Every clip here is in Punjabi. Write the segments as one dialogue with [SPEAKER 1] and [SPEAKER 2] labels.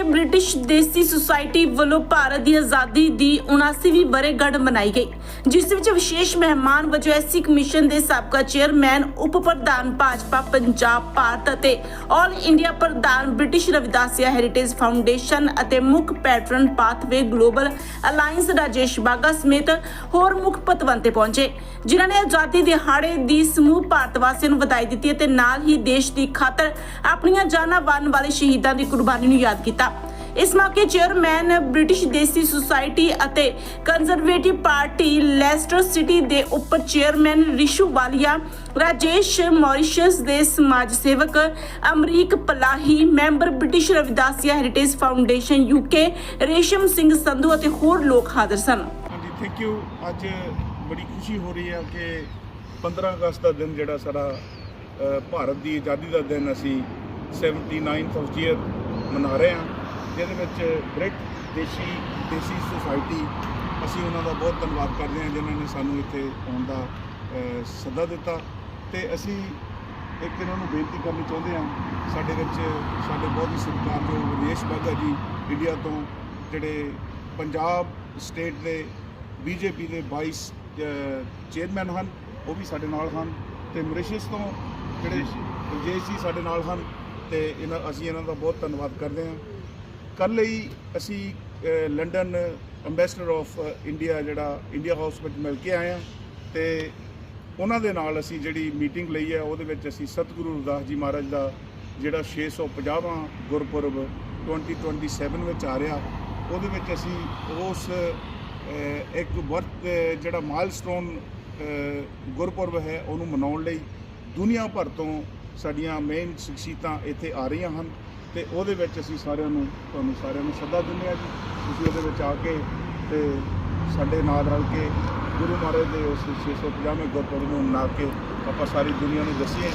[SPEAKER 1] ਬ੍ਰਿਟਿਸ਼ ਦੇਸੀ ਸੁਸਾਇਟੀ ਵੱਲੋਂ ਭਾਰਤ ਦੀ ਆਜ਼ਾਦੀ ਦੀ 79ਵੀਂ ਬਰੇਗੰਢ ਮਨਾਈ ਗਈ, ਜਿਸ ਵਿੱਚ ਵਿਸ਼ੇਸ਼ ਮਹਿਮਾਨ ਵਜੋਂ ਐਸਸੀ ਕਮਿਸ਼ਨ ਦੇ ਸਾਬਕਾ ਚੇਅਰਮੈਨ, ਉਪ ਪ੍ਰਧਾਨ ਭਾਜਪਾ, ਪੰਜਾਬ, ਭਾਰਤ ਅਤੇ ਆਲ ਇੰਡੀਆ ਪ੍ਰਧਾਨ ਬ੍ਰਿਟਿਸ਼ ਰਵਿਦਾਸੀਆ ਹੈਰੀਟੇਜ ਫਾਊਂਡੇਸ਼ਨ ਅਤੇ ਮੁੱਖ patron pathway global alliance Rajesh Baga ਸਮੇਤ ਹੋਰ ਮੁੱਖ ਪਤਵੰਤੇ ਪਹੁੰਚੇ, ਜਿਨ੍ਹਾਂ ਨੇ ਆਜ਼ਾਦੀ ਦਿਹਾੜੇ ਦੀ ਸਮੂਹ ਭਾਰਤ ਵਾਸੀਆਂ ਨੂੰ ਵਧਾਈ ਦਿੱਤੀ ਅਤੇ ਨਾਲ ਹੀ ਦੇਸ਼ ਦੀ ਖਾਤਰ ਆਪਣੀਆਂ ਜਾਨਾਂ ਵਾਰਨ ਵਾਲੇ ਸ਼ਹੀਦਾਂ ਦੀ ਕੁਰਬਾਨੀ ਨੂੰ ਯਾਦ ਕੀਤਾ। ਇਸ ਮੌਕੇ ਚੇਅਰਮੈਨ ਬ੍ਰਿਟਿਸ਼ ਦੇਸੀ ਸੁਸਾਇਟੀ ਅਤੇ ਕੰਜ਼ਰਵੇਟਿਵ ਪਾਰਟੀ ਲੈਸਟਰ ਸਿਟੀ ਦੇ ਉਪ ਚੇਅਰਮੈਨ ਰਿਸ਼ੂ ਵਾਲੀਆ ਰਾਜੇਸ਼ ਮੌਰੀਸ਼ਸ ਦੇ ਸਮਾਜ ਸੇਵਕ Amrik Palahi, member British Ravidassia heritage foundation UK Resham Singh Sandhu ਅਤੇ ਹੋਰ ਲੋਕ ਹਾਜ਼ਰ ਸਨ।
[SPEAKER 2] ਹਾਂਜੀ ਥੈਂਕ ਯੂ ਅੱਜ ਬੜੀ ਖੁਸ਼ੀ ਹੋ ਰਹੀ ਹੈ ਕਿ 15 ਅਗਸਤ ਦਾ ਦਿਨ ਜਿਹੜਾ ਸਾਡਾ ਭਾਰਤ ਦੀ ਆਜ਼ਾਦੀ ਦਾ ਦਿਨ ਅਸੀਂ 79th ਆਫ ਈਅਰ ਮਨਾ ਰਹੇ ਹਾਂ ਜਿਹਦੇ ਵਿੱਚ ਬ੍ਰਿਟ ਦੇਸ਼ੀ ਦੇਸੀ ਸੁਸਾਇਟੀ ਅਸੀਂ ਉਹਨਾਂ ਦਾ ਬਹੁਤ ਧੰਨਵਾਦ ਕਰਦੇ ਹਾਂ ਜਿਨ੍ਹਾਂ ਨੇ ਸਾਨੂੰ ਇੱਥੇ ਆਉਣ ਦਾ ਸੱਦਾ ਦਿੱਤਾ। ਤੇ ਅਸੀਂ ਇੱਕ ਇਹਨਾਂ ਨੂੰ ਬੇਨਤੀ ਕਰਨੀ ਚਾਹੁੰਦੇ ਹਾਂ ਸਾਡੇ ਵਿੱਚ ਸਾਡੇ ਬਹੁਤ ਹੀ ਸਤਿਕਾਰਯੋਗ ਵਿਨੇਸ਼ ਬਾਗਾ ਜੀ ਇੰਡੀਆ ਤੋਂ ਜਿਹੜੇ ਪੰਜਾਬ ਸਟੇਟ ਦੇ ਬੀਜੇਪੀ ਦੇ 22 ਚੇਅਰਮੈਨ ਹਨ ਉਹ ਵੀ ਸਾਡੇ ਨਾਲ ਹਨ। ਤੇ ਮੌਰੀਸ਼ੀਅਸ ਤੋਂ ਜਿਹੜੇ ਰਜੇਸ਼ ਜੀ। ਸਾਡੇ ਨਾਲ ਹਨ ਤੇ ਇਹਨਾਂ ਅਸੀਂ ਇਹਨਾਂ ਦਾ ਬਹੁਤ ਧੰਨਵਾਦ ਕਰਦੇ ਹਾਂ। ਕੱਲ੍ਹ ਹੀ ਅਸੀਂ ਲੰਡਨ ਅੰਬੈਸਡਰ ਆਫ ਇੰਡੀਆ ਜਿਹੜਾ ਇੰਡੀਆ ਹਾਊਸ ਵਿੱਚ ਮਿਲ ਕੇ ਆਏ ਹਾਂ ਤੇ ਉਹਨਾਂ ਦੇ ਨਾਲ ਅਸੀਂ ਜਿਹੜੀ ਮੀਟਿੰਗ ਲਈ ਹੈ ਉਹਦੇ ਵਿੱਚ ਅਸੀਂ ਸਤਿਗੁਰੂ ਰਵਿਦਾਸ ਜੀ ਮਹਾਰਾਜ ਦਾ ਜਿਹੜਾ 650ਵਾਂ ਗੁਰਪੁਰਬ 2027 ਵਿੱਚ ਆ ਰਿਹਾ। ਉਹਦੇ ਵਿੱਚ ਅਸੀਂ ਉਸ ਇੱਕ ਵਰਤ ਅ, ਜਿਹੜਾ ਮਾਈਲਸਟੋਨ ਗੁਰਪੁਰਬ ਹੈ ਉਹਨੂੰ ਮਨਾਉਣ ਲਈ ਦੁਨੀਆ ਭਰ ਤੋਂ ਸਾਡੀਆਂ ਮੇਨ ਸ਼ਖਸੀਅਤਾਂ ਇੱਥੇ ਆ ਰਹੀਆਂ ਹਨ ਤੇ ਉਹਦੇ ਵਿੱਚ ਅਸੀਂ ਸਾਰਿਆਂ ਨੂੰ ਤੁਹਾਨੂੰ ਸਾਰਿਆਂ ਨੂੰ ਸੱਦਾ ਦਿੰਦੇ ਹਾਂ ਜੀ। ਤੁਸੀਂ ਉਹਦੇ ਵਿੱਚ ਆ ਕੇ ਤੇ ਸਾਡੇ ਨਾਲ ਰਲ ਕੇ ਗੁਰੂ ਮਹਾਰਾਜ ਦੇ ਉਸ 650ਵੇਂ ਗੁਰਪੁਰਬ ਨੂੰ ਮਨਾ ਕੇ ਆਪਾਂ ਸਾਰੀ ਦੁਨੀਆ ਨੂੰ ਦੱਸੀਏ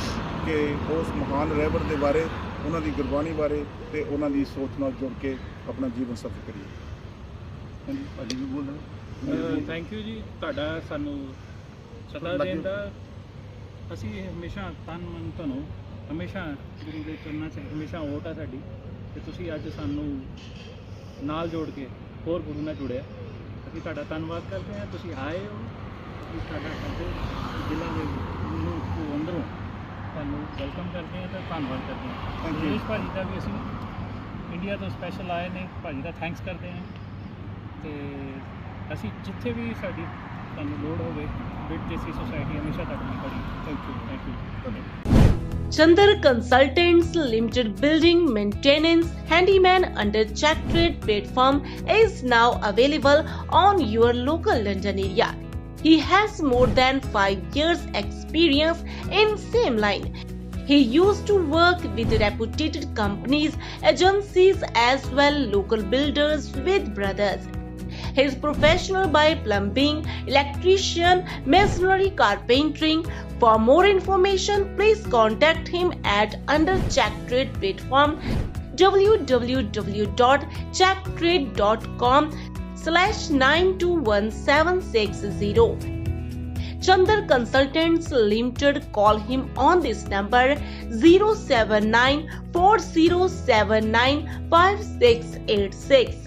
[SPEAKER 2] ਕਿ ਉਸ ਮਹਾਨ ਰਹਿਬਰ ਦੇ ਬਾਰੇ ਉਹਨਾਂ ਦੀ ਗੁਰਬਾਣੀ ਬਾਰੇ ਤੇ ਉਹਨਾਂ ਦੀ ਸੋਚ ਨਾਲ ਜੁੜ ਕੇ ਆਪਣਾ ਜੀਵਨ ਸਫਲ ਕਰੀਏ। ਹਾਂਜੀ ਭਾਜੀ ਵੀ ਬੋਲ। ਰਹੇ
[SPEAKER 3] ਥੈਂਕ ਯੂ ਜੀ। ਤੁਹਾਡਾ ਸਾਨੂੰ ਸਦਾ। ਦੇਣ ਦਾ ਅਸੀਂ ਹਮੇਸ਼ਾ ਤਨ ਮਨ ਤੁਹਾਨੂੰ ਹਮੇਸ਼ਾ ਗੁਰੂ ਦੇ ਚਰਨਾਂ 'ਚ ਹਮੇਸ਼ਾ ਓਟ ਆ ਸਾਡੀ ਤੇ ਤੁਸੀਂ ਅੱਜ ਸਾਨੂੰ ਨਾਲ ਜੋੜ ਕੇ ਹੋਰ ਗੁਰੂ ਨਾਲ ਜੁੜਿਆ। ਅਸੀਂ ਤੁਹਾਡਾ ਧੰਨਵਾਦ ਕਰਦੇ ਹਾਂ। ਤੁਸੀਂ ਆਏ ਹੋ ਤੁਸੀਂ ਸਾਡਾ ਸਾਡੇ ਜ਼ਿਲ੍ਹਾ ਦੇ ਨੂੰ ਅੰਦਰੋਂ ਤੁਹਾਨੂੰ ਵੈਲਕਮ ਕਰਦੇ ਹਾਂ ਤੇ ਧੰਨਵਾਦ ਕਰਦੇ ਹਾਂ।
[SPEAKER 2] You.
[SPEAKER 3] ਦਿਨੇਸ਼ ਭਾਜੀ ਦਾ ਵੀ ਅਸੀਂ ਇੰਡੀਆ ਤੋਂ ਸਪੈਸ਼ਲ ਆਏ ਨੇ। ਭਾਜੀ ਦਾ ਥੈਂਕਸ ਕਰਦੇ ਹਾਂ। ਤੇ ਅਸੀਂ ਜਿੱਥੇ ਵੀ ਸਾਡੀ ਤੁਹਾਨੂੰ ਲੋੜ ਹੋਵੇ बिट जैसी
[SPEAKER 1] Chandar Consultants Limited building maintenance handyman under Chatred platform is now available on your local He has more than 5 years experience in same line. He used to work with reputed companies, agencies as well local builders with brothers. He is professional by plumbing, electrician, masonry, carpentering. For more information, please contact him at under Check Trade platform 921760. Chandar Consultants Limited call him on this number 079 4079 5686.